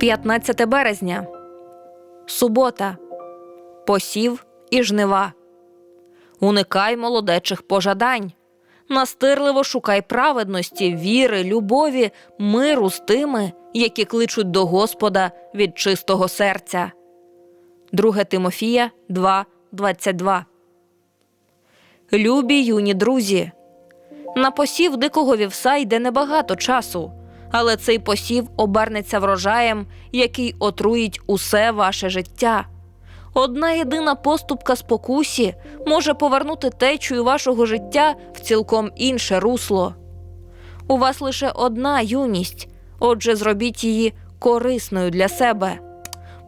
15 березня. Субота. Посів і жнива. Уникай молодечих пожадань. Настирливо шукай праведності, віри, любові, миру з тими, які кличуть до Господа від чистого серця. 2 Тимофія 2, 22. Любі юні друзі. На посів дикого вівса йде небагато часу, але цей посів обернеться врожаєм, який отруїть усе ваше життя. Одна єдина поступка спокусі може повернути течію вашого життя в цілком інше русло. У вас лише одна юність, отже, зробіть її корисною для себе.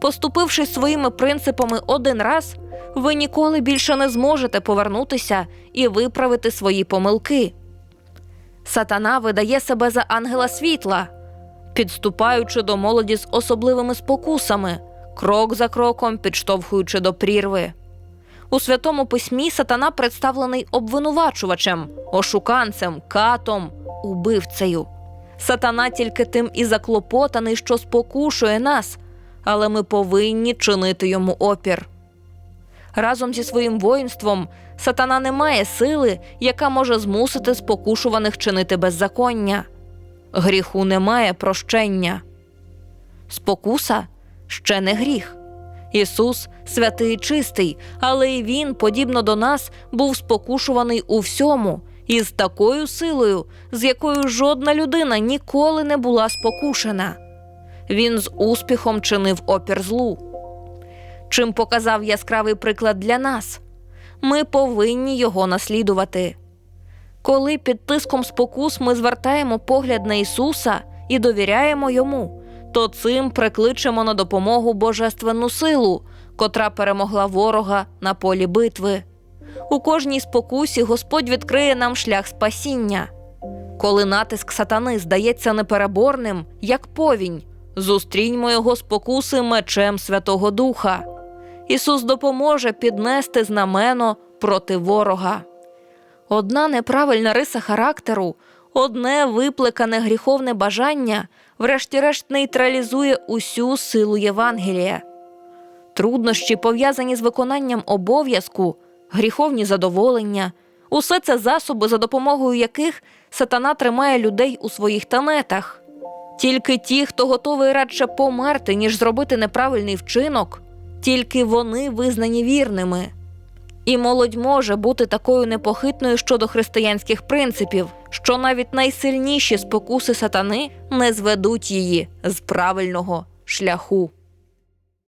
Поступивши своїми принципами один раз, ви ніколи більше не зможете повернутися і виправити свої помилки. Сатана видає себе за ангела світла, підступаючи до молоді з особливими спокусами, крок за кроком підштовхуючи до прірви. У святому письмі сатана представлений обвинувачувачем, ошуканцем, катом, убивцею. Сатана тільки тим і заклопотаний, що спокушує нас, але ми повинні чинити йому опір. Разом зі своїм воїнством сатана не має сили, яка може змусити спокушуваних чинити беззаконня. Гріху немає прощення. Спокуса ще не гріх. Ісус святий і чистий, але й Він, подібно до нас, був спокушуваний у всьому і з такою силою, з якою жодна людина ніколи не була спокушена. Він з успіхом чинив опір злу. Чим показав яскравий приклад для нас, ми повинні його наслідувати. Коли під тиском спокус ми звертаємо погляд на Ісуса і довіряємо йому, то цим прикличемо на допомогу божественну силу, котра перемогла ворога на полі битви. У кожній спокусі Господь відкриє нам шлях спасіння. Коли натиск сатани здається непереборним, як повінь, зустріньмо його спокуси мечем Святого Духа. Ісус допоможе піднести знамено проти ворога. Одна неправильна риса характеру, одне виплекане гріховне бажання, врешті-решт нейтралізує усю силу Євангелія. Труднощі, пов'язані з виконанням обов'язку, гріховні задоволення, усе це засоби, за допомогою яких сатана тримає людей у своїх танетах. Тільки ті, хто готовий радше померти, ніж зробити неправильний вчинок, тільки вони визнані вірними. І молодь може бути такою непохитною щодо християнських принципів, що навіть найсильніші спокуси сатани не зведуть її з правильного шляху.